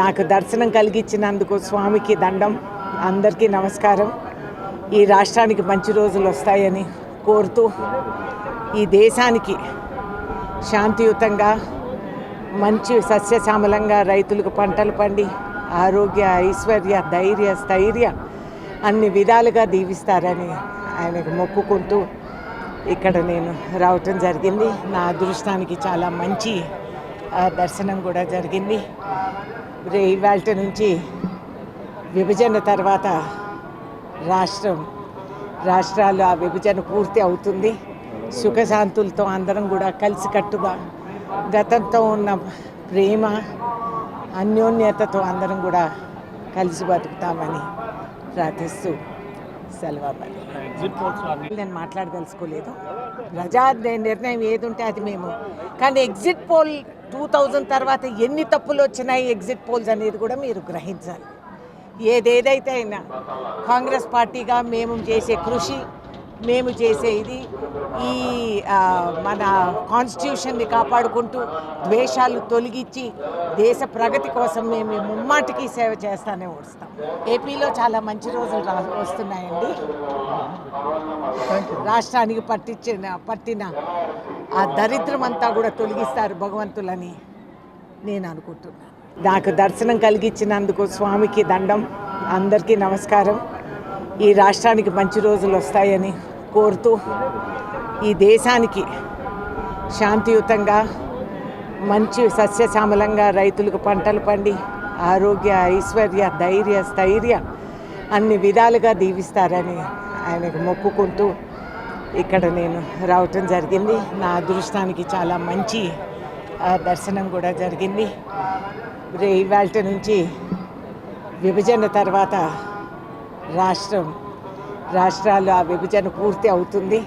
నాకు దర్శనం కలిగించినందుకు స్వామికి దండం అందరికీ నమస్కారం. ఈ రాష్ట్రానికి మంచి రోజులు వస్తాయని కోరుతూ ఈ దేశానికి శాంతియుతంగా మంచి సస్యశ్యామలంగా రైతులకు పంటలు పండి ఆరోగ్య ఐశ్వర్య ధైర్య స్థైర్య అన్ని విధాలుగా దీవిస్తారని ఆయనకు మొక్కుకుంటూ ఇక్కడ నేను రావటం జరిగింది. నా అదృష్టానికి చాలా మంచి ఆ, దర్శనం కూడా జరిగింది. రే ఇవాళ నుంచి విభజన తర్వాత రాష్ట్రం రాష్ట్రాలు ఆ విభజన పూర్తి అవుతుంది. సుఖశాంతులతో అందరం కూడా కలిసికట్టుగా గతంతో ఉన్న ప్రేమ అన్యోన్యతతో అందరం కూడా కలిసి బతుకుతామని ప్రార్థిస్తూ సెలవు నేను మాట్లాడదలుచుకోలేదు. ప్రజా నిర్ణయం ఏది ఉంటే అది మేము. కానీ ఎగ్జిట్ పోల్ టూ థౌజండ్ తర్వాత ఎన్ని తప్పులు వచ్చినాయి ఎగ్జిట్ పోల్స్ అనేది కూడా మీరు గ్రహించాలి. ఏదేదైతే అయినా కాంగ్రెస్ పార్టీగా మేము చేసే కృషి మేము చేసే ఇది. ఈ మన కాన్స్టిట్యూషన్ని కాపాడుకుంటూ ద్వేషాలు తొలగించి దేశ ప్రగతి కోసం మేము ముమ్మాటికి సేవ చేస్తానే వస్తాం ఏపీలో చాలా మంచి రోజులు రా వస్తున్నాయండి. రాష్ట్రానికి పట్టించిన పట్టిన ఆ దరిద్రం అంతా కూడా తొలగిస్తారు భగవంతులని నేను అనుకుంటున్నాను. నాకు దర్శనం కలిగించినందుకు స్వామికి దండం అందరికీ నమస్కారం. ఈ రాష్ట్రానికి మంచి రోజులు వస్తాయని కోరుతూ ఈ దేశానికి శాంతియుతంగా మంచి సస్యశ్యామలంగా రైతులకు పంటలు పండి ఆరోగ్య ఐశ్వర్య ధైర్య స్థైర్య అన్ని విధాలుగా దీవిస్తారని ఆయనకు మొక్కుకుంటూ ఇక్కడ నేను రావటం జరిగింది. నా అదృష్టానికి చాలా మంచి దర్శనం కూడా జరిగింది. రే ఇవాళ నుంచి విభజన తర్వాత రాష్ట్రం రాష్ట్రాలు ఆ విభజన పూర్తి అవుతుంది.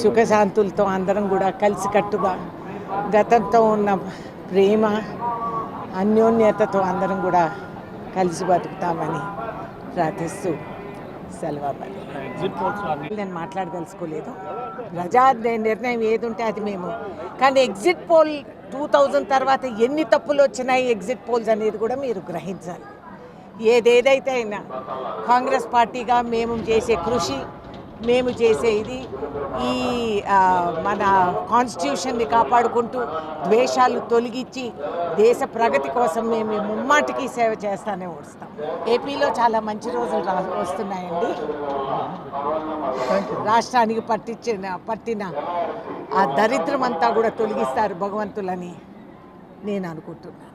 సుఖశాంతులతో అందరం కూడా కలిసికట్టుగా గతంతో ఉన్న ప్రేమ అన్యోన్యతతో అందరం కూడా కలిసి బతుకుతామని ప్రార్థిస్తూ సెలవు నేను మాట్లాడదలుచుకోలేదు. ప్రజా నిర్ణయం ఏది ఉంటే అది మేము. కానీ ఎగ్జిట్ పోల్ టూ థౌజండ్ తర్వాత ఎన్ని తప్పులు వచ్చినాయి ఎగ్జిట్ పోల్స్ అనేది కూడా మీరు గ్రహించాలి. ఏదేదైతే అయినా కాంగ్రెస్ పార్టీగా మేము చేసే కృషి మేము చేసే ఇది ఈ మన కాన్స్టిట్యూషన్ని కాపాడుకుంటూ ద్వేషాలు తొలగించి దేశ ప్రగతి కోసం మేము ముమ్మాటికి సేవ చేస్తానే వస్తాం ఏపీలో చాలా మంచి రోజులు రా వస్తున్నాయండి. రాష్ట్రానికి పట్టించిన పట్టిన ఆ దరిద్రం అంతా కూడా తొలగిస్తారు భగవంతులని నేను అనుకుంటున్నాను